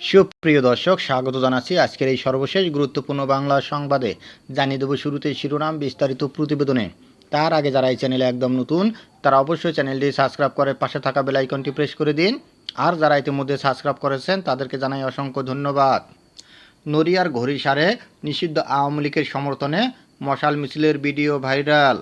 সুপ্রিয় দর্শক, স্বাগত জানাচ্ছি আজকের এই সর্বশেষ গুরুত্বপূর্ণ বাংলা সংবাদে। জানিয়ে দেবো শুরুতে শিরোনাম, বিস্তারিত প্রতিবেদনে। তার আগে যারা এই চ্যানেলে একদম নতুন, তারা অবশ্যই চ্যানেলটি সাবস্ক্রাইব করে পাশে থাকা বেল আইকনটি প্রেস করে দিন। আর যারা ইতিমধ্যে সাবস্ক্রাইব করেছেন, তাদেরকে জানাই অসংখ্য ধন্যবাদ। নড়িয়ার ঘড়িসারে নিষিদ্ধ আওয়ামী লীগের সমর্থনে মশাল মিছিলের ভিডিও ভাইরাল।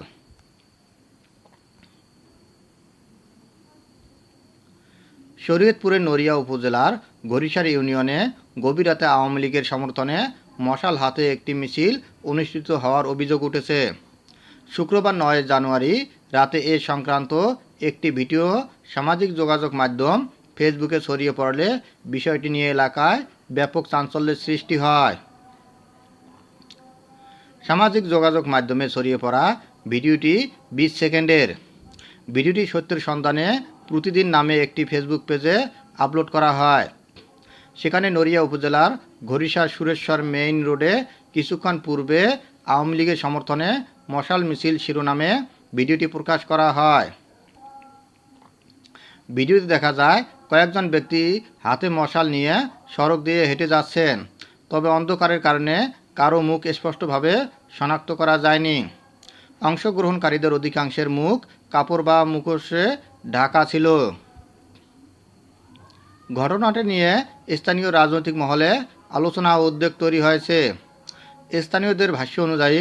শরীয়তপুরের নড়িয়া উপজেলার ঘড়িসার ইউনিয়নে গভীর রাতে আওয়ামী লীগের সমর্থনে মশাল হাতে একটি মিছিল অনুষ্ঠিত হওয়ার অভিযোগ উঠেছে। শুক্রবার নয় জানুয়ারি রাতে এ সংক্রান্ত একটি ভিডিও সামাজিক যোগাযোগ মাধ্যম ফেসবুকে ছড়িয়ে পড়লে বিষয়টি নিয়ে এলাকায় ব্যাপক চাঞ্চল্যের সৃষ্টি হয়। সামাজিক যোগাযোগ মাধ্যমে ছড়িয়ে পড়া ভিডিওটি বিশ সেকেন্ডের। ভিডিওটি সত্যের সন্ধানে প্রতিদিন নামে একটি ফেসবুক পেজে আপলোড করা হয়। সেখানে নড়িয়া উপজেলার ঘড়িসা সুরেশ্বর মেইন রোডে কিছুক্ষণ পূর্বে আওয়ামী লীগের সমর্থনে মশাল মিছিল শিরোনামে ভিডিওটি প্রকাশ করা হয়। ভিডিওতে দেখা যায়, কয়েকজন ব্যক্তি হাতে মশাল নিয়ে সড়ক দিয়ে হেঁটে যাচ্ছেন। তবে অন্ধকারের কারণে কারও মুখ স্পষ্টভাবে শনাক্ত করা যায়নি। অংশগ্রহণকারীদের অধিকাংশের মুখ কাপড় বা মুখোশে ঢাকা ছিল। ঘটনাটি নিয়ে স্থানীয় রাজনৈতিক মহলে আলোচনা ও উদ্বেগ তৈরি হয়েছে। স্থানীয়দের ভাষ্য অনুযায়ী,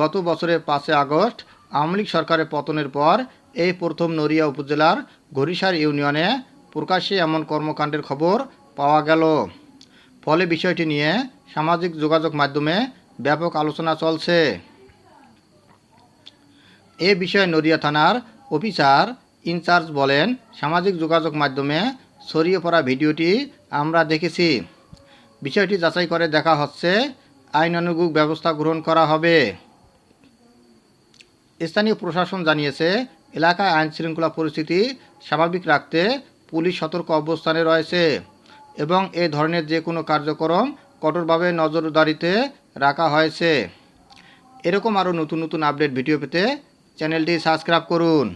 গত বছরের পাঁচই আগস্ট আওয়ামী লীগ সরকারের পতনের পর এই প্রথম নড়িয়া উপজেলার ঘড়িসার ইউনিয়নে প্রকাশ্যে এমন কর্মকাণ্ডের খবর পাওয়া গেল। ফলে বিষয়টি নিয়ে সামাজিক যোগাযোগ মাধ্যমে ব্যাপক আলোচনা চলছে। এ বিষয়ে নদিয়া থানার অফিসার ইনচার্জ বলেন, সামাজিক যোগাযোগ মাধ্যমে ছড়িয়ে পড়া ভিডিওটি আমরা দেখেছি। বিষয়টি যাচাই করে দেখা হচ্ছে আইনানুগ ব্যবস্থা গ্রহণ করা হবে। স্থানীয় প্রশাসন জানিয়েছে, এলাকায় আইন শৃঙ্খলা পরিস্থিতি স্বাভাবিক রাখতে পুলিশ সতর্ক অবস্থানে রয়েছে এবং এ ধরনের যে কোনো কার্যক্রম কঠোরভাবে নজরদারিতে রাখা হয়েছে। এরকম আরও নতুন নতুন আপডেট ভিডিও পেতে চ্যানেলটি সাবস্ক্রাইব করুন।